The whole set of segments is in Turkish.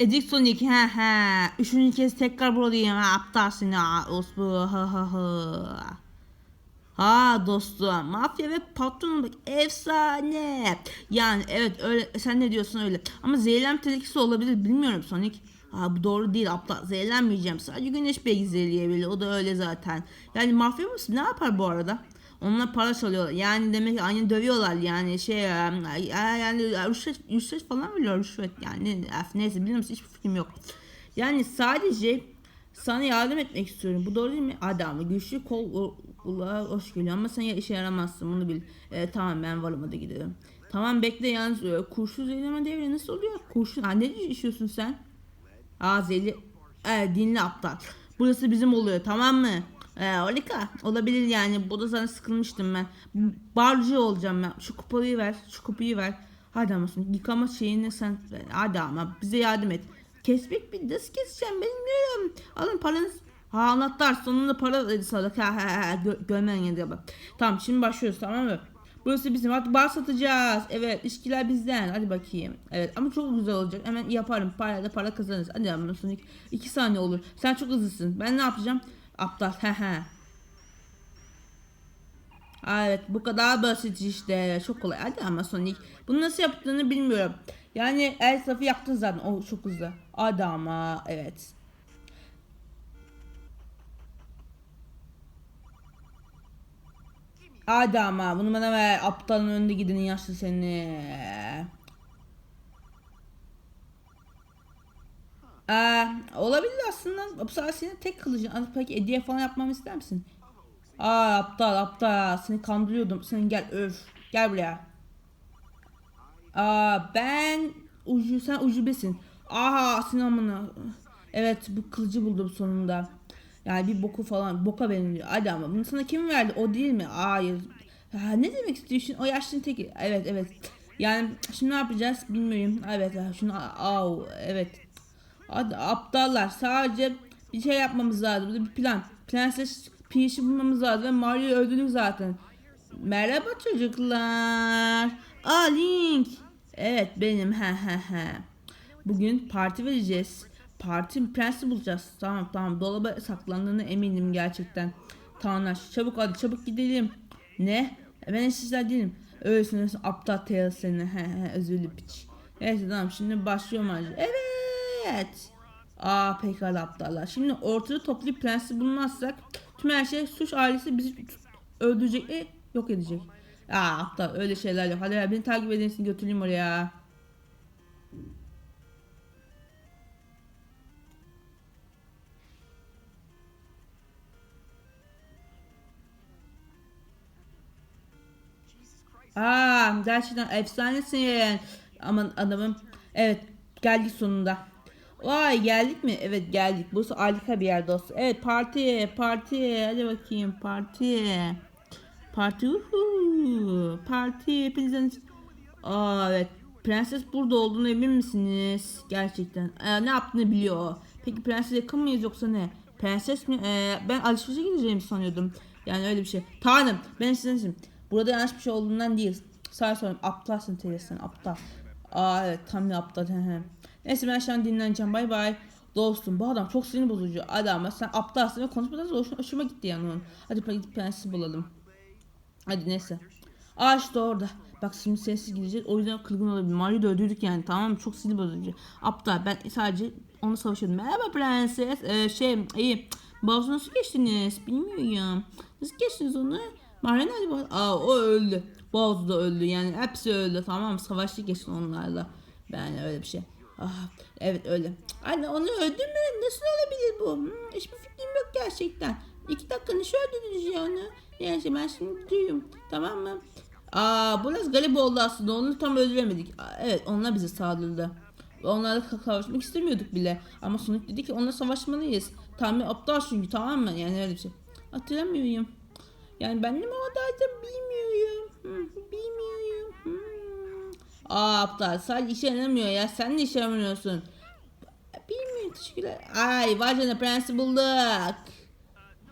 Edik Sonic he he. Üçüncü kez tekrar buradayım ha aptal seni ha osbu ha ha ha. Ha dostum mafya ve patronluk efsane. Yani evet öyle sen ne diyorsun öyle. Ama zehirlenme tehlikesi olabilir bilmiyorum Sonic. Ha bu doğru değil aptal zehirlenmeyeceğim. Sadece güneş belki zehirleyebilir o da öyle zaten. Yani mafya mısın ne yapar bu arada? Onunla para çalıyorlar. Yani demek ki aynı dövüyorlar yani şey yani rüşvet, rüşvet falan veriyor rüşvet yani neyse bilmiyorum hiçbir fikrim yok. Yani sadece sana yardım etmek istiyorum. Bu doğru değil mi? Adam güçlü kol kulağa hoş geliyor ama sen ya işe yaramazsın bunu bil. E, tamam ben varım hadi gidelim. Tamam bekle yalnız e, kurşun zehirleme devri nasıl oluyor? Kurşun ha, ne işiyorsun sen? Aa zehirli e, dinle aptal. Burası bizim oluyor tamam mı? Ee, harika. Olabilir yani. Bu da sana sıkılmıştım ben. Barcı olacağım ben. Şu kupayı ver. Şu kupayı ver. Hadi ama sonra yıkama şeyini sen. Hadi ama bize yardım et. Kesmek bir nasıl keseceğim bilmiyorum. Alın paranız. Ha anahtar sonunda para dedi sana. Ha ha ha Gö görmen yedi bak. Tamam şimdi başlıyoruz tamam mı? Burası bizim. Hadi bar satacağız. Evet işkiler bizden. Hadi bakayım. Evet ama çok güzel olacak. Hemen yaparım. Parayla para kazanırız. Hadi ama iki, iki saniye olur. Sen çok hızlısın. Ben ne yapacağım? Aptal. He he. Evet bu kadar basit işte. Çok kolay. Hadi ama Sonic. Bunu nasıl yaptığını bilmiyorum. Yani el safı yaptın zaten. O çok hızlı. Hadi ama evet. Hadi ama bunu bana ver. Aptalın önünde gidenin yaşlı seni. Aa, olabilir aslında. Senin tek kılıcın. Hani Peki hediye falan yapmamı ister misin? Aa aptal aptal. Seni kandırıyordum. Sen gel öf. Gel buraya. Aa ben ucu sen ucubesin. Aha sinamını. Evet bu kılıcı buldum sonunda. Yani bir boku falan boka benziyor. Hadi ama bunu sana kim verdi? O değil mi? Hayır. Ha, ne demek istiyorsun? O yaşlının teki. Evet evet. Yani şimdi ne yapacağız bilmiyorum. Evet şunu au evet. Aptallar sadece bir şey yapmamız lazım. Burada bir plan. Prenses Peach'i bulmamız lazım ve Mario'yu öldürdük zaten. Merhaba çocuklar. Aa Link. Evet benim he he he. Bugün parti vereceğiz. Parti prensi bulacağız. Tamam tamam dolaba saklandığını eminim gerçekten. Tamam çabuk hadi çabuk gidelim. Ne? Ben sizler değilim. Öylesiniz aptal teyze seni. He he özürlü piç. Neyse tamam şimdi başlıyorum hadi. Evet. Aa pekala aptallar. Şimdi ortada toplayıp prensi bulmazsak tüm her şey suç ailesi bizi öldürecek ve yok edecek. Aa aptal öyle şeyler yok. Hadi ya, beni takip edin seni götüreyim oraya. Aa gerçekten efsanesin. Aman adamım. Evet geldik sonunda. Vay geldik mi? Evet geldik. Burası harika bir yer dostum. Evet parti parti. Hadi bakayım parti. Parti. Parti hepinizden. Aa evet. Prenses burada olduğunu emin misiniz? Gerçekten. Ee, ne yaptığını biliyor. Peki prenses yakın mıyız yoksa ne? Prenses mi? Ee, ben alışverişe gideceğimi sanıyordum. Yani öyle bir şey. Tanrım ben sizin Burada yanlış bir şey olduğundan değil. Sana sorayım aptalsın teyzesin aptal. Aa evet tam bir aptal. Neyse ben an dinleneceğim bay bay. Dostum bu adam çok sinir bozucu adam. Sen aptalsın ve konuşmadan hoşuma, hoşuma gitti yani onun. Hadi gidip prensi bulalım. Hadi neyse. Aa işte orada. Bak şimdi sessiz gideceğiz. O yüzden kırgın olabilir. Mario'yu da öldürdük yani tamam mı? Çok sinir bozucu. Aptal. Ben sadece onu savaşıyordum. Merhaba prenses. Ee, şey iyi. Boğazı nasıl geçtiniz? Bilmiyorum. Nasıl geçtiniz onu? Mario nerede? Aa o öldü. Boğazı da öldü. Yani hepsi öldü. Tamam mı? Savaştık geçti onlarla. Yani öyle bir şey. Ah, evet öyle. Anne onu öldü mü? Nasıl olabilir bu? Hmm, hiçbir fikrim yok gerçekten. İki dakika ne öldürdünüz ya onu? Yani ben şimdi gidiyorum. Tamam mı? Aa biraz garip oldu aslında. Onu tam öldüremedik. Evet onlar bize saldırdı. Onlarla savaşmak istemiyorduk bile. Ama Sonic dedi ki onunla savaşmalıyız. Tam bir aptal çünkü tamam mı? Yani öyle bir şey. Hatırlamıyorum. Yani ben de mi oradaydım bilmiyorum. Hı, bilmiyorum. Aa aptal sadece işe yaramıyor ya. Sen de işe yaramıyorsun. Bilmiyorum teşekkürler. Ay var canına prensi bulduk.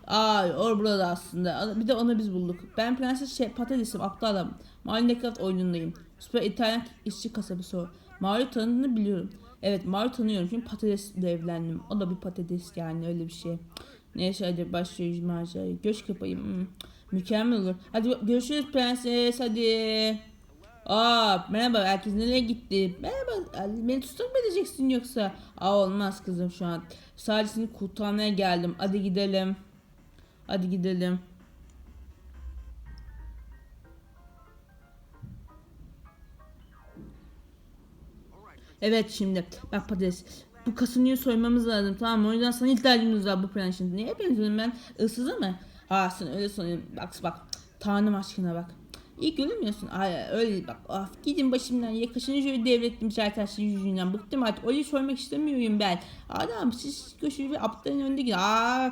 Ay or burada aslında. Bir de onu biz bulduk. Ben prenses şey patatesim aptalım. Minecraft oyunundayım. Süper internet işçi kasabı sor. Mario tanıdığını biliyorum. Evet Mario tanıyorum çünkü patatesle evlendim. O da bir patates yani öyle bir şey. Neyse hadi başlıyoruz maceraya. Göz kapayım. Hmm, Mükemmel olur. Hadi görüşürüz prenses hadi. Aa merhaba herkes nereye gitti? Merhaba beni tutak mı edeceksin yoksa? Aa olmaz kızım şu an. Sadece seni kurtarmaya geldim. Hadi gidelim. Hadi gidelim. Evet şimdi bak patates. Bu kasınıyı soymamız lazım tamam mı? O yüzden sana ihtiyacımız var bu plan şimdi. Neye benziyorum ben? Issızı mı? Ha sen öyle sanıyorum. Bak bak. Tanrım aşkına bak. İyi görünmüyorsun. Ay öyle bak. Of, gidin başımdan. Yakışını şöyle devrettim arkadaşlar yüzünden. Bıktım artık. Öyle sormak istemiyorum ben. Adam siz köşeyi bir aptalın önünde gidin. Aa,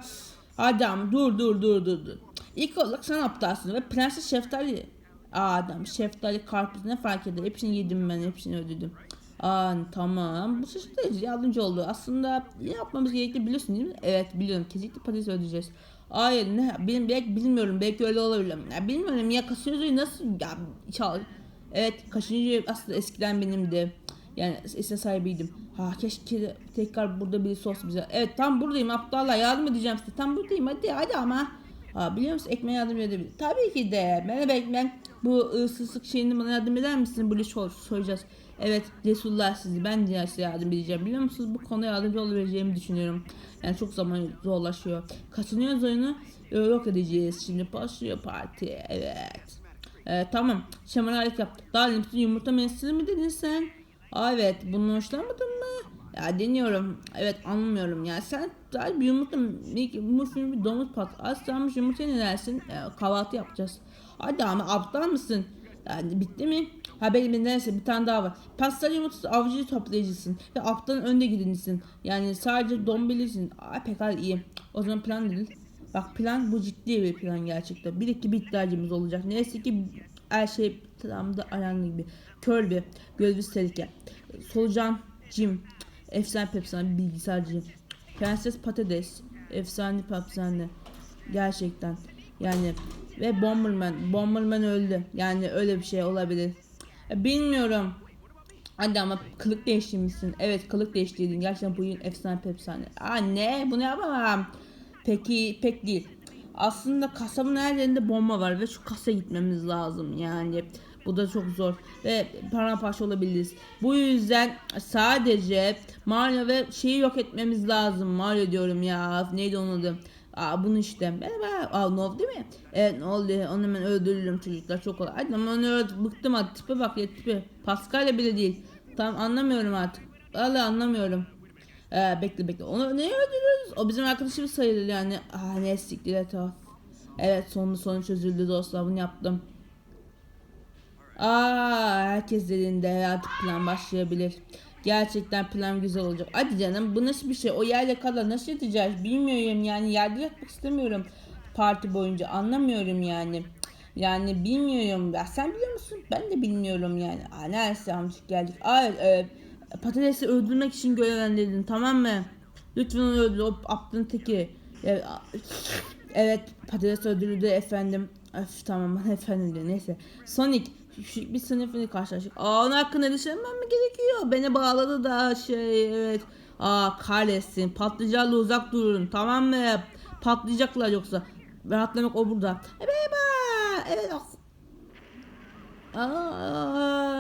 adam dur dur dur dur dur. İlk olarak sen aptalsın ve prenses şeftali. Adam şeftali karpuz ne fark eder? Hepsini yedim ben. Hepsini ödedim. Aa tamam. Bu şaşırtıcı yardımcı oldu. Aslında ne yapmamız gerektiğini biliyorsun değil mi? Evet biliyorum. Kesinlikle patates ödeyeceğiz. Hayır ne benim belki bilmiyorum belki öyle olabilir. Ya bilmiyorum ya kaşıncıyı nasıl ya çal. Evet kaşıncı aslında eskiden benimdi. Yani eskiden sahibiydim. Ha keşke tekrar burada birisi olsa bize. Evet tam buradayım aptallar yardım edeceğim size. Tam buradayım hadi hadi ama. Ha biliyor musun ekmeğe yardım edebilir. Tabii ki de. Merhaba ekmek. Bu ıssızlık şeyini bana yardım eder misin? Böyle sor, soracağız. Evet Resulullah sizi ben de size yardım edeceğim. Biliyor musunuz bu konuda yardımcı olabileceğimi düşünüyorum. Yani çok zaman zorlaşıyor. Kaçınıyoruz oyunu e, yok edeceğiz. Şimdi başlıyor parti. Evet. Ee, tamam. Şaman harika. Daha limsin yumurta mesleği mi dedin sen? Aa, evet. Bunun hoşlanmadın mı? Ya deniyorum. Evet anlamıyorum ya. Sen daha bir yumurta yumurta bir domuz pat. Aslanmış yumurta ne dersin? Ee, kahvaltı yapacağız. Hadi ama aptal mısın? Yani bitti mi? Ha benim neyse bir tane daha var. Pastel yumurtası avcı toplayıcısın ve aptalın önde gidenisin. Yani sadece dombilisin. Aa pekala iyi. O zaman plan değil. Bak plan bu ciddi bir plan gerçekten. Bir iki bir ihtiyacımız olacak. Neyse ki her şey tam da ayarlı gibi. Kör bir gözlü tehlike. Solucan Jim. Efsane pepsane bilgisayarcı. Prenses patates. Efsane pepsane. Gerçekten. Yani ve Bomberman. Bomberman öldü. Yani öyle bir şey olabilir. Bilmiyorum. Hadi ama kılık değiştirmişsin. Evet kılık değiştirdin. Gerçekten bu yıl efsane pepsane. Aa ne? Bunu yapamam. Peki pek değil. Aslında kasabın her yerinde bomba var ve şu kasaya gitmemiz lazım yani. Bu da çok zor ve paramparça olabiliriz. Bu yüzden sadece Mario ve şeyi yok etmemiz lazım. Mario diyorum ya. Neydi onun adı? Aa bunu işte. Merhaba. Aa Nov değil mi? Evet ne oldu? Onu hemen öldürürüm çocuklar çok kolay. Hadi ama onu öldür. Bıktım artık. Tipe bak ya tipe. Pascal'le bile değil. Tamam anlamıyorum artık. Valla anlamıyorum. Ee, bekle bekle. Onu neye öldürüyoruz? O bizim arkadaşımız sayılır yani. Aa ne siktir tuhaf. Evet sonunda sonu çözüldü dostlar. Bunu yaptım. Aa herkes dediğinde artık plan başlayabilir. Gerçekten plan güzel olacak. Hadi canım bu nasıl bir şey? O yerde kadar nasıl yatacağız bilmiyorum yani yerde yatmak istemiyorum parti boyunca anlamıyorum yani. Yani bilmiyorum ya sen biliyor musun? Ben de bilmiyorum yani. Aa neresi amcık geldik. Aa e, patatesi öldürmek için görevlendirdin tamam mı? Lütfen onu öldür o aptın teki. Evet, evet patates öldürüldü efendim. Öf tamam efendim de neyse. Sonic bir sınıfını karşılaştık. Aa onun hakkında düşünmem mi gerekiyor? Beni bağladı da şey evet. Aa kahretsin patlıcanla uzak durun tamam mı? Patlayacaklar yoksa. Rahatlamak o burada. Merhaba. Evet. Aa.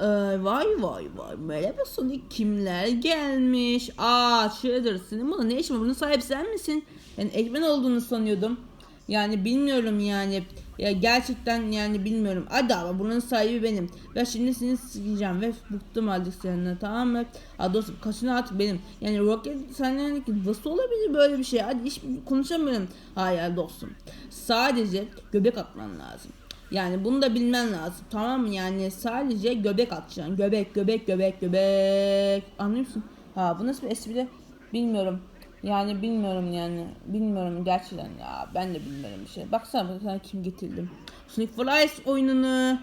Ee, vay vay vay merhaba Sonic kimler gelmiş? Aa Shredder senin buna ne işin var? Bunun sahibi sen misin? Ben Eggman olduğunu sanıyordum. Yani bilmiyorum yani. Ya gerçekten yani bilmiyorum. Hadi ama bunun sahibi benim. Ve şimdi seni sileceğim ve bıktım artık seninle tamam mı? Aa dostum kaşını at benim. Yani Rocket senden nasıl olabilir böyle bir şey? Hadi hiç konuşamıyorum. Hayır dostum. Sadece göbek atman lazım. Yani bunu da bilmen lazım. Tamam mı? Yani sadece göbek atacaksın. Göbek, göbek, göbek, göbek. Anlıyor musun? Ha bu nasıl bir espri? Bilmiyorum. Yani bilmiyorum yani. Bilmiyorum gerçekten ya. Ben de bilmiyorum bir şey. Baksana baksana kim getirdim. Sonic Flies oyununu.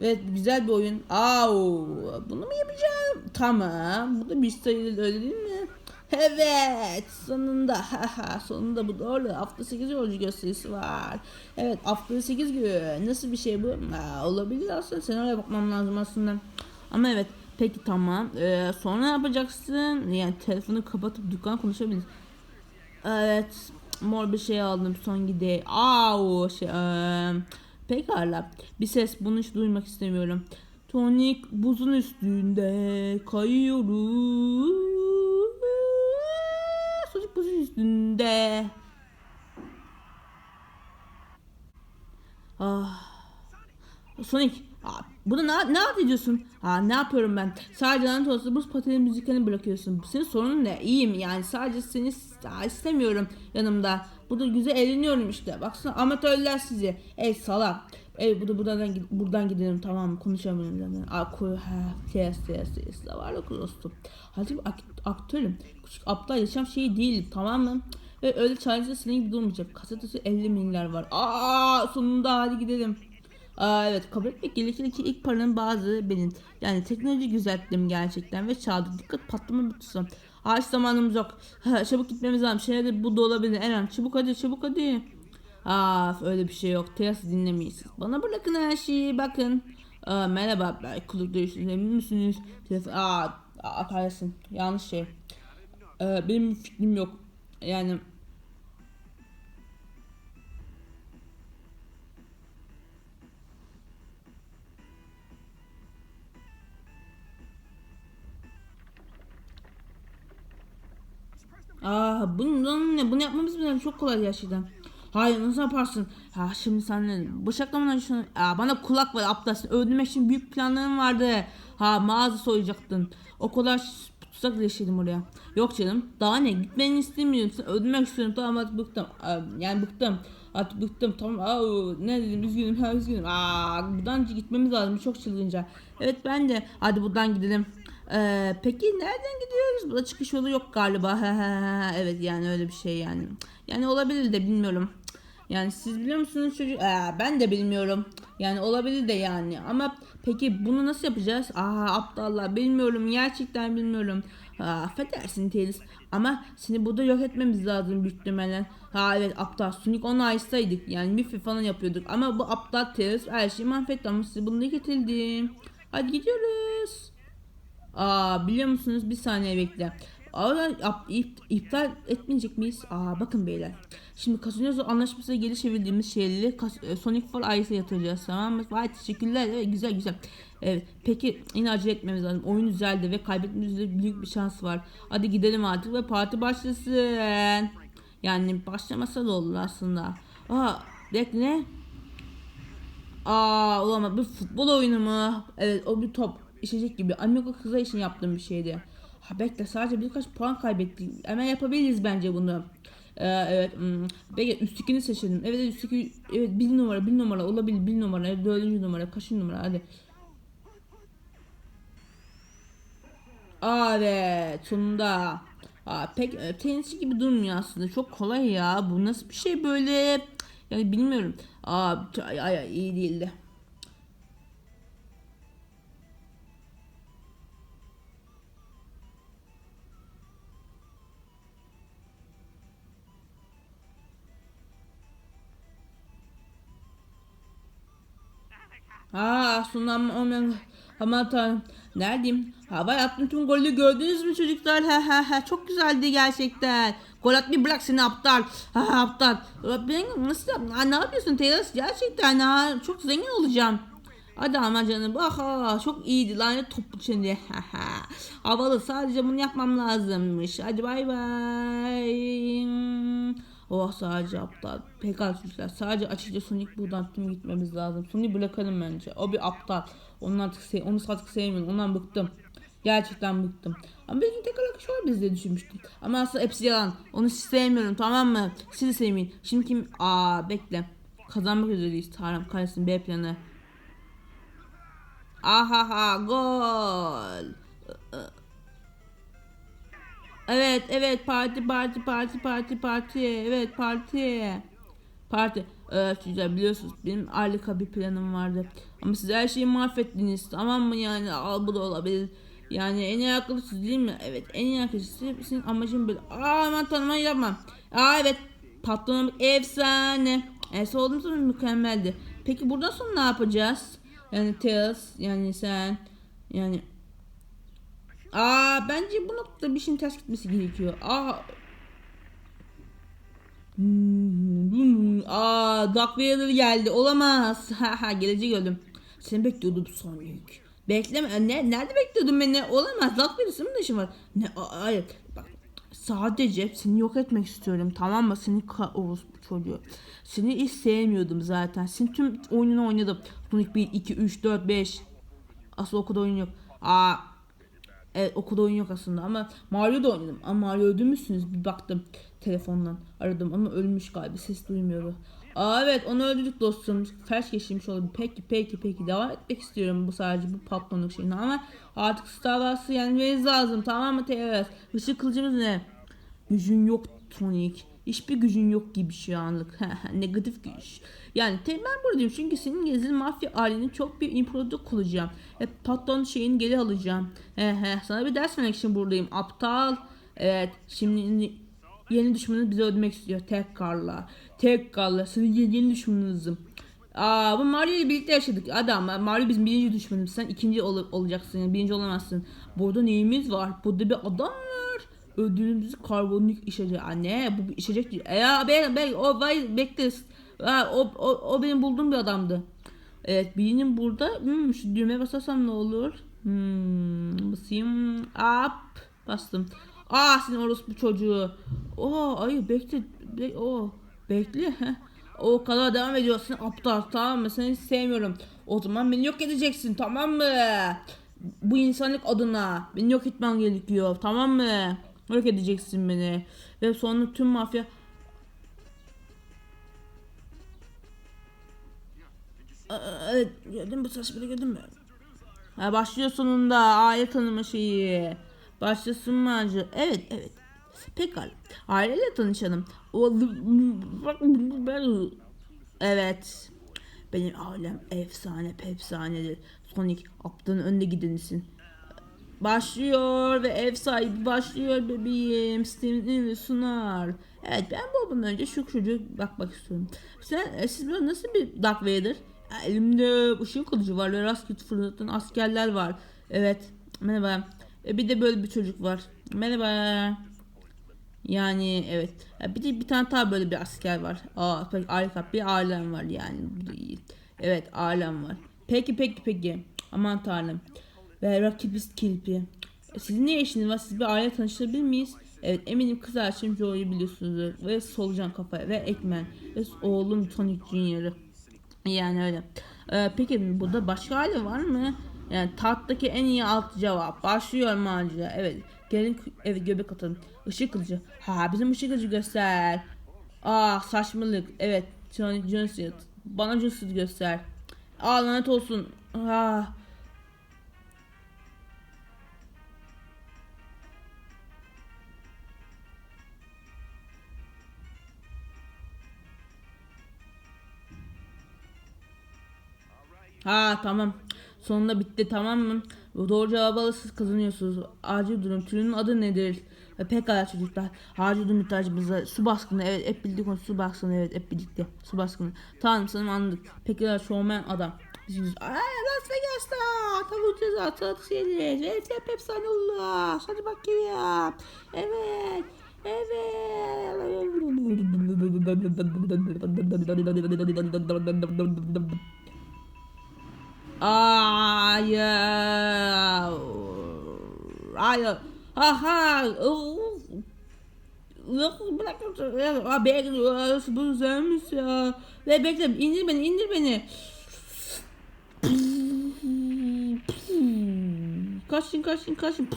Evet güzel bir oyun. Au, bunu mu yapacağım? Tamam. Bu da bir sayılır öyle değil mi? Evet sonunda sonunda bu doğru hafta 8 yolcu gösterisi var evet hafta 8 gün nasıl bir şey bu ha, olabilir aslında senaryoya bakmam lazım aslında Ama evet peki tamam. Ee, sonra ne yapacaksın? Yani telefonu kapatıp dükkan konuşabiliriz. Evet. Mor bir şey aldım son gide. Au şey. eee, pekala. Bir ses bunu hiç duymak istemiyorum. Tonik buzun üstünde kayıyoruz. Çocuk buzun üstünde. Ah. Sonic, aa, bunu ne, ne yapıyorsun? Ha, ne yapıyorum ben? Sadece lanet olsun buz pateni müziklerini bırakıyorsun. Senin sorunun ne? İyiyim yani sadece seni istemiyorum yanımda. Burada güzel eğleniyorum işte. Baksana amatörler sizi. Ey salak. Ey bu da buradan, buradan gidelim tamam mı? Konuşamıyorum zaten. Koy, ha, yes, yes, yes. Zavallı dostum. Hadi bir ak- aktörüm. Küçük aptal yaşam şeyi değilim tamam mı? Ve öyle çaresiz senin gibi durmayacak. Kasetesi 50 milyar var. Aa sonunda hadi gidelim. Aa, evet kabul etmek gerekir ki ilk paranın bazı benim. Yani teknoloji güzelttim gerçekten ve çaldı. Dikkat patlama. Aa hiç zamanımız yok. Çabuk gitmemiz lazım. Şeyde bu da olabilir. Eren çabuk hadi çabuk hadi. Aa öyle bir şey yok. Terası dinlemeyiz. Bana bırakın her şeyi bakın. Aa, merhaba ben kulüp değiştiniz emin misiniz? Telefon, aa, kahretsin. Yanlış şey. Ee, benim fikrim yok. Yani Aa bunun ne? Bunu yapmamız bile çok kolay gerçekten. Hayır nasıl yaparsın? Ha şimdi sen? Bıçaklamadan şunu. Aa, bana kulak ver aptalsın. Öldürmek için büyük planlarım vardı. Ha mağaza soyacaktın. O kadar tutsak yaşadım oraya. Yok canım. Daha ne? Gitmeni istemiyorum. Sen öldürmek istiyorum. Tamam artık bıktım. Yani bıktım. Artık bıktım. Tamam. Aa, ne dedim? Üzgünüm. Ha üzgünüm. Aa, buradan gitmemiz lazım. Çok çılgınca. Evet ben de. Hadi buradan gidelim. Ee, peki nereden gidiyoruz? Burada çıkış yolu yok galiba. evet yani öyle bir şey yani. Yani olabilir de bilmiyorum. Yani siz biliyor musunuz çocuk? Ee, ben de bilmiyorum. Yani olabilir de yani. Ama peki bunu nasıl yapacağız? Aa aptallar bilmiyorum. Gerçekten bilmiyorum. Aa, affedersin Telis. Ama seni burada yok etmemiz lazım büyük ihtimalle. Ha evet aptal. Sonic onu açsaydık. Yani Miffy falan yapıyorduk. Ama bu aptal Telis her şeyi mahvetti. Ama size bunu getirdim. Hadi gidiyoruz. Aa biliyor musunuz bir saniye bekle. Aa, iptal etmeyecek miyiz? Aa bakın beyler. Şimdi Casinozo anlaşmasına geri çevirdiğimiz şeyleri e, Sonic for Ice'a yatıracağız tamam mı? Vay teşekkürler. Evet, güzel güzel. Evet peki yine acele etmemiz lazım. Oyun güzeldi ve kaybetmemizde büyük bir şans var. Hadi gidelim artık ve parti başlasın. Yani başlamasa da olur aslında. Aa bekle? Aa olamaz bir futbol oyunu mu? Evet o bir top işecek gibi. Amigo kıza için yaptığım bir şeydi. Ha bekle sadece birkaç puan kaybettik. Hemen yapabiliriz bence bunu. Ee, evet. Hmm. Peki üsttekini seçelim. Evet üstteki evet bir numara bir numara olabilir bir numara dördüncü numara kaçıncı numara hadi. Aa, evet sonunda. Aa, pek e, tenisçi gibi durmuyor aslında. Çok kolay ya. Bu nasıl bir şey böyle? Yani bilmiyorum. Aa, ay, ay, iyi değildi. Aa aslında ama, ama, tanrım. Neredeyim? Hava attım tüm golü gördünüz mü çocuklar? Ha ha ha çok güzeldi gerçekten. Gol atmayı bırak seni aptal. Ha ha, aptal. Ben nasıl Ha, ne yapıyorsun Taylor? Gerçekten ha çok zengin olacağım. Hadi ama canım. Aha çok iyiydi lanet toplu şimdi. Ha ha. Havalı sadece bunu yapmam lazımmış. Hadi bay bay. Oh sadece aptal. Pekala çocuklar. Sadece açıkça Sonic buradan tüm gitmemiz lazım. Sonic bırakalım bence. O bir aptal. Onu artık sev onu artık sevmiyorum. Ondan bıktım. Gerçekten bıktım. Ama belki tek arkadaş olabiliriz diye düşünmüştüm. Ama aslında hepsi yalan. Onu hiç sevmiyorum tamam mı? Sizi sevmeyin. Şimdi kim? Aa bekle. Kazanmak üzereyiz. Tanrım kahretsin B planı. Ahaha gol. Evet evet parti parti parti parti parti. Evet parti. Parti. Evet güzel biliyorsunuz benim harika bir planım vardı. Ama siz her şeyi mahvettiniz tamam mı? Yani al bu da olabilir. Yani en iyi akıllı siz değil mi? Evet en iyi akıllı siz senin amacın böyle. Aa aman tanıma yapma. Aa evet patronum efsane. Ese olduğum zaman mükemmeldi. Peki buradan sonra ne yapacağız? Yani Tails yani sen Yani Aa bence bu noktada bir şeyin ters gitmesi gerekiyor. Aa Hmm, Aa Dark Vader geldi. Olamaz. Ha ha geleceği gördüm. Seni bekliyordum Sonic. Bekleme. Ne, nerede bekliyordun beni? Olamaz. Dark Vader senin de işin var. Ne? Hayır. Bak sadece seni yok etmek istiyorum. Tamam mı? Seni ka orospu çocuğu. Seni hiç sevmiyordum zaten. Senin tüm oyununu oynadım. Sonic 1, 2, 3, 4, 5. Aslında o kadar oyun yok. Aa Evet okulda oyun yok aslında ama Mario da oynadım. Ama Mario öldürmüşsünüz bir baktım telefondan aradım ama ölmüş galiba ses duymuyordu. Aa evet onu öldürdük dostum. Felç geçirmiş oldu. Peki peki peki devam etmek istiyorum bu sadece bu patronluk şeyine ama artık Star Wars'ı yenmeniz lazım tamam mı TVS? Işık kılıcımız ne? Gücün yok Tonic. Hiçbir gücün yok gibi şu anlık. Negatif güç. Yani ben buradayım çünkü senin gezili mafya ailenin çok bir imparator olacağım. Hep patron şeyini geri alacağım. He. Sana bir ders vermek için buradayım. Aptal. Evet. Şimdi yeni düşmanı bizi öldürmek istiyor. Tekrarla. Tekrarla. Senin yeni, yeni düşmanınızım. Aa bu Mario ile birlikte yaşadık. Adam Mario bizim birinci düşmanımız. Sen ikinci ol- olacaksın. Yani birinci olamazsın. Burada neyimiz var? Burada bir adam var. Ödülümüzü karbonlik içecek. Anne bu bir içecek değil. E ya be, be, o vay bekle. Ha, o, o, o benim bulduğum bir adamdı. Evet birinin burada. Hmm, şu düğmeye basarsam ne olur? Hmm, basayım. Up. Bastım. Aa senin orospu çocuğu. Oo ay bekle. Be, o bekle. heh. O kadar devam ediyorsun aptal tamam mı? Seni sevmiyorum. O zaman beni yok edeceksin tamam mı? Bu insanlık adına beni yok etmen gerekiyor tamam mı? Yok edeceksin beni. Ve sonra tüm mafya Aa, Evet bu saçları gördün mü? Ha, başlıyor sonunda aile tanıma şeyi. Başlasın mı acı? Evet evet. Pekala. Aileyle tanışalım. Evet. Benim ailem efsane pefsanedir. Sonic aptalın önde gidenisin. Başlıyor ve ev sahibi başlıyor bebeğim. Ve Sunar. Evet ben babamdan önce şu çocuğu bakmak istiyorum. Sen, e, siz böyle nasıl bir Dark Vader? Elimde ışık kılıcı var ve rastgele fırlatan askerler var. Evet merhaba. E, bir de böyle bir çocuk var. Merhaba. Yani evet. Ya, bir de bir tane daha böyle bir asker var. Aa pek harika bir ailem var yani. Bu. Evet ailem var. Peki peki peki. Aman tanrım. Ve rakibiz Kilpi. E, Sizin ne işiniz var? Siz bir aile tanıştırabilir miyiz? Evet eminim kız arkadaşım Joe'yu biliyorsunuzdur. Ve solucan kafa ve Ekmen. Ve oğlum Tonic Junior'ı. Yani öyle. Ee, peki burada başka aile var mı? Yani tahttaki en iyi alt cevap. Başlıyor macera. Evet. Gelin evet göbek atalım. Işık kılıcı. Ha bizim ışık kılıcı göster. Ah saçmalık. Evet. Johnny Johnson. Bana Johnson göster. Aa lanet olsun. Ah. Ha tamam. Sonunda bitti tamam mı? Doğru cevabı alırsanız kazanıyorsunuz. Acil durum. Türünün adı nedir? Ve pekala çocuklar. Acil durum ihtiyacımızda. Su baskını. Evet hep bildik onu. Su baskını. Evet hep birlikte. Su baskını. Tamam sanırım anladık. Pekala showman adam. Biz Ay Las Vegas'ta. Tavuk ceza. Tatlı şeyler. Evet hep efsane olur. Hadi bakayım. Evet. Evet. Hayır. Hayır. Aha. Bırak Abi bekle. Bu güzelmiş ya. Ve bekle indir beni indir beni. Kaçın kaçın kaçın.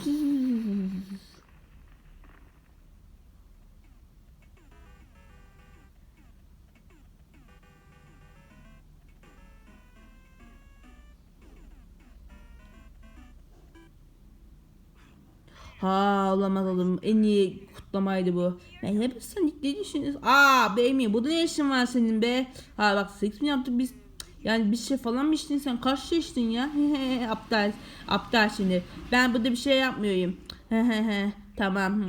Ha olamaz oğlum. En iyi kutlamaydı bu. Ben hep sen ne düşünüyorsun? Aa Beymi bu da ne işin var senin be? Ha bak seks mi yaptık biz? Yani bir şey falan mı içtin sen? Kaç şey içtin ya? aptal. Aptal şimdi. Ben burada bir şey yapmıyorum. tamam.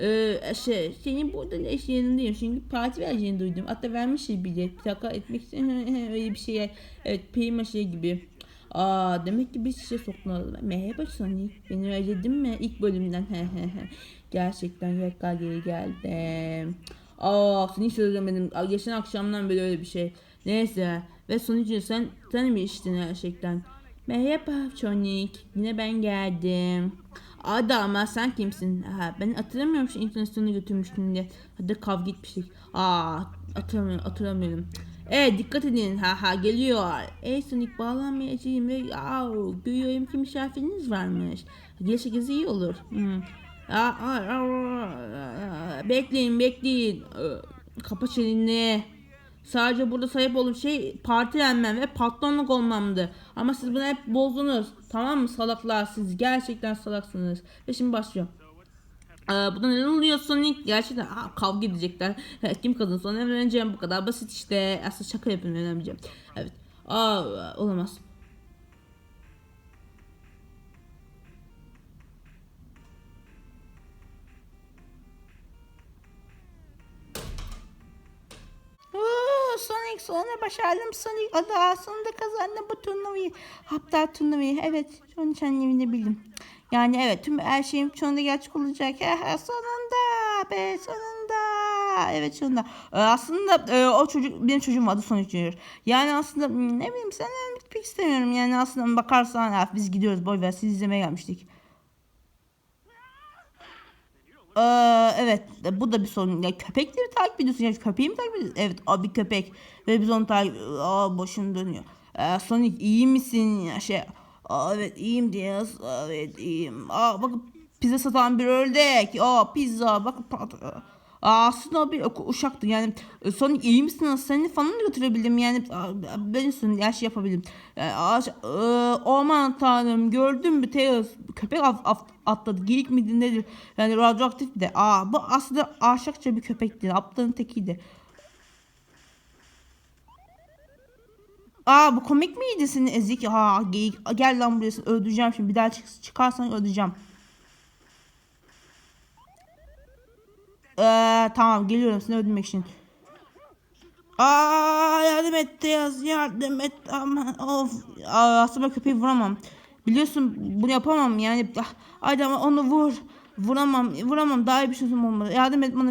Ee, şey, senin burada ne iş yerindeyim. Çünkü parti vereceğini duydum. Hatta vermişiz bile. Plaka etmek için öyle bir şey. Evet, peyma şey gibi. Aa demek ki bir şişe soktun. Merhaba Sonic. Beni özledin mi? İlk bölümden. Gerçekten tekrar geri geldim. Aa özlemedim. Aa, Geçen akşamdan beri öyle bir şey. Neyse. Ve sonucu sen, sen mi içtin gerçekten? Merhaba Sonic. Yine ben geldim. Ada ama sen kimsin? Ha, ben hatırlamıyorum şu internasyonu götürmüştüm diye. Hadi kavga etmiştik. Aa hatırlamıyorum. hatırlamıyorum. Evet dikkat edin. Ha ha geliyor. Ey Sonic bağlanmayacağım ve au, görüyorum ki misafiriniz varmış. Gelseniz iyi olur. Hmm. Aa, aa, aa, bekleyin bekleyin. Ee, Kapı çeneni. Sadece burada sahip olduğum şey partilenmem ve patronluk olmamdı. Ama siz bunu hep bozdunuz. Tamam mı salaklar siz gerçekten salaksınız. Ve şimdi başlıyorum. Ee, burada neler oluyor Sonic? Gerçekten aa, kavga edecekler. Kim kadın sonra evleneceğim bu kadar basit işte. Aslında şaka yapıyorum evlenmeyeceğim. Evet. Aa, olamaz. Sonic sonra başardım Sonic adı sonunda kazandım bu turnuvayı. Hatta turnuvayı evet onun kendimi bildim. Yani evet tüm her şeyim sonunda gerçek olacak. sonunda be sonunda. Evet sonunda. Ee, aslında e, o çocuk benim çocuğum adı Sonic Junior. Yani aslında hmm, ne bileyim senden gitmek istemiyorum. Yani aslında bakarsan ah, biz gidiyoruz boy ver siz izlemeye gelmiştik. Ee, evet bu da bir sorun. Ya köpekleri takip ediyorsun. Ya köpeği mi takip ediyorsun? Evet o bir köpek. Ve biz onu takip Aa başım dönüyor. Ee, Sonic iyi misin? Ya şey Aa, evet iyiyim Diaz. Evet iyiyim. Aa bakın pizza satan bir ördek. Aa pizza bakın aslında bir uşaktı. Yani e, Sonic iyi misin? Seni falan götürebildim? Yani ben üstüne her şey yapabildim yani, ağaç, e, aman tanrım gördün mü? Tails köpek at, at, atladı. Geyik miydi nedir? Yani radyoaktif de. Aa bu aslında aşakça bir köpekti. Aptalın tekiydi Aa bu komik miydi senin ezik? Aa geyik gel lan buraya öldüreceğim şimdi bir daha çık çıkarsan öldüreceğim. Ee, tamam geliyorum seni öldürmek için. Aa yardım et yaz yardım et aman of Aa, aslında köpeği vuramam. Biliyorsun bunu yapamam yani ah, haydi ama onu vur. Vuramam vuramam daha iyi bir çözüm olmalı. Yardım et bana.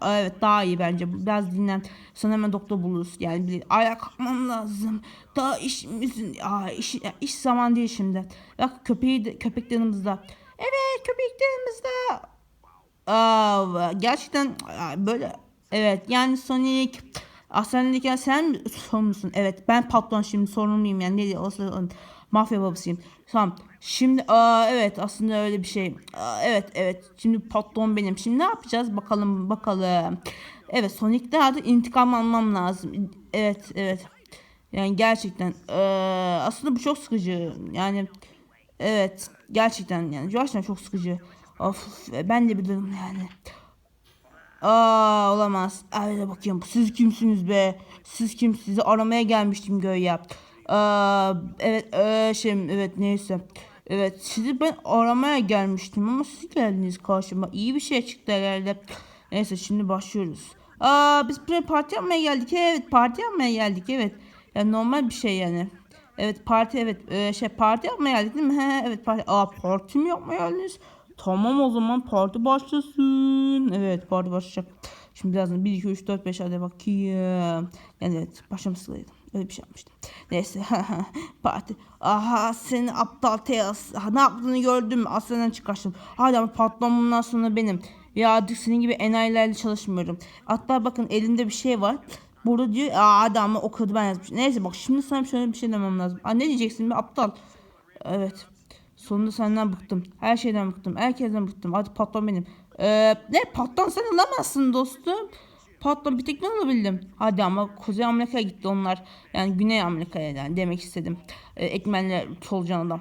Aa, evet daha iyi bence biraz dinlen. Sonra hemen doktor buluruz. Yani bir ayağa kalkmam lazım. Daha işimizin Aa, iş, iş zaman değil şimdi. Bak köpeği de, köpek yanımızda. Evet köpek yanımızda. Aa, gerçekten böyle evet yani Sonic Aslan'daki sen mi sorumlusun? Evet ben patron şimdi sorumluyum yani ne diye olsa mafya babasıyım. Tamam şimdi aa, evet aslında öyle bir şey. Aa, evet evet şimdi patron benim. Şimdi ne yapacağız bakalım bakalım. Evet Sonic'te artık intikam almam lazım. Evet evet. Yani gerçekten ee, aslında bu çok sıkıcı. Yani evet gerçekten yani gerçekten çok sıkıcı. Of ben de bilirim yani. Aa olamaz. Hadi bakayım. Siz kimsiniz be? Siz kim? Sizi aramaya gelmiştim göğe. Aa, evet ee, şey evet neyse. Evet sizi ben aramaya gelmiştim ama siz geldiniz karşıma. İyi bir şey çıktı herhalde. Neyse şimdi başlıyoruz. Aa biz buraya parti yapmaya geldik. Evet parti yapmaya geldik evet. Yani normal bir şey yani. Evet parti evet ee, şey parti yapmaya geldik değil mi? He, evet parti. Aa parti mi yapmaya geldiniz? Tamam o zaman parti başlasın. Evet parti başlayacak. Şimdi birazdan 1, 2, 3, 4, 5 hadi bakayım. Yani evet başlamışsaydım. Öyle bir şey yapmıştım. Neyse parti. Aha seni aptal Teas. Ne yaptığını gördüm. Aslandan çıkarttım. Hadi ama patron bundan sonra benim. Ya artık senin gibi enayilerle çalışmıyorum. Hatta bakın elinde bir şey var. Burada diyor aa hadi ama o kodu ben yazmışım. Neyse bak şimdi sana şöyle bir şey demem lazım. Aa, ne diyeceksin be aptal. Evet. Sonunda senden bıktım. Her şeyden bıktım. Herkesten bıktım. Hadi patron benim. Ee, ne patron sen alamazsın dostum. Patron bir tek ben alabildim. Hadi ama Kuzey Amerika'ya gitti onlar. Yani Güney Amerika'ya yani demek istedim. Ee, Ekmenle solucan adam.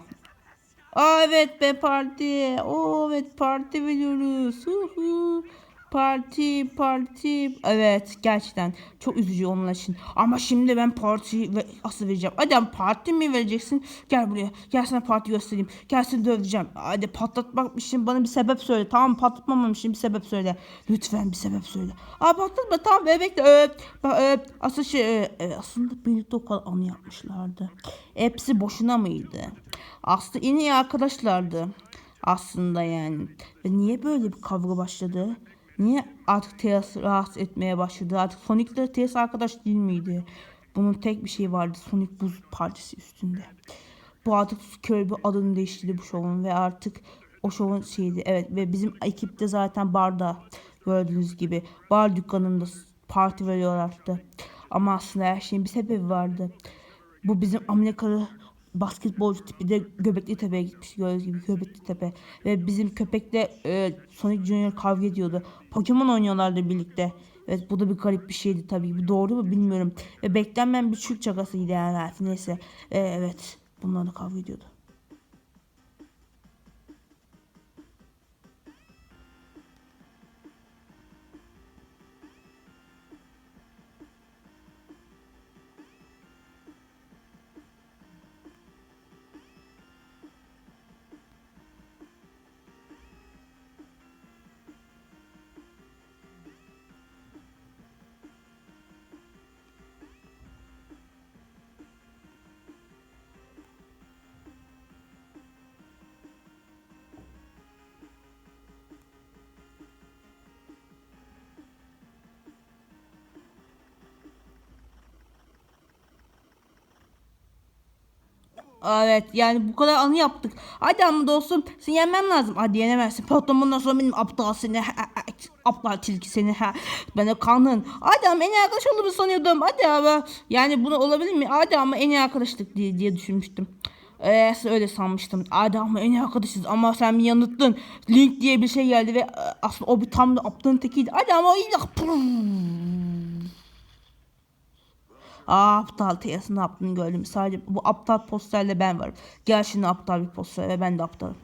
Aa evet be parti. Oo evet parti veriyoruz. Uhu. Parti, parti. Evet gerçekten çok üzücü onun için. Ama şimdi ben parti ve asıl vereceğim. Hadi ama parti mi vereceksin? Gel buraya. Gel sana parti göstereyim. Gel seni döveceğim. Hadi patlatmak bana bir sebep söyle. Tamam patlatmamam bir sebep söyle. Lütfen bir sebep söyle. Aa patlatma tamam bebek de öp. Bak öp. Asıl şey e, e, aslında birlikte o kadar anı yapmışlardı. Hepsi boşuna mıydı? Aslında en iyi arkadaşlardı. Aslında yani. Ve niye böyle bir kavga başladı? Niye artık Tails rahatsız etmeye başladı? Artık Sonic'le Tails arkadaş değil miydi? Bunun tek bir şeyi vardı. Sonic buz parçası üstünde. Bu artık Kirby adını değiştirdi bu şovun ve artık o şovun şeydi. Evet ve bizim ekipte zaten barda gördüğünüz gibi bar dükkanında parti veriyorlardı. Ama aslında her şeyin bir sebebi vardı. Bu bizim Amerikalı basketbolcu tipi de Göbekli Tepe'ye gitmiş gördüğünüz gibi Göbekli Tepe. Ve bizim köpekle e, Sonic Junior kavga ediyordu. Pokemon oynuyorlardı birlikte. Evet bu da bir garip bir şeydi tabii. Bu doğru mu bilmiyorum. Ve beklenmeyen bir Türk şakasıydı yani neyse. E, evet bunlar da kavga ediyordu. Evet yani bu kadar anı yaptık. Hadi ama dostum seni yenmem lazım. Hadi yenemezsin. Patron bundan sonra benim aptal seni. aptal tilki seni. Ha. Ben de kanın. Hadi ama en iyi arkadaş olduğumu sanıyordum. Hadi ama yani bunu olabilir mi? Hadi ama en iyi arkadaşlık diye, diye düşünmüştüm. Ee, öyle sanmıştım. Hadi ama en iyi arkadaşız ama sen beni yanılttın. Link diye bir şey geldi ve e, aslında o bir tam da aptalın tekiydi. Hadi ama iyi Aa, aptal teyasını yaptığını gördüm. Sadece bu aptal posterle ben varım. Gel şimdi aptal bir poster ve ben de aptalım.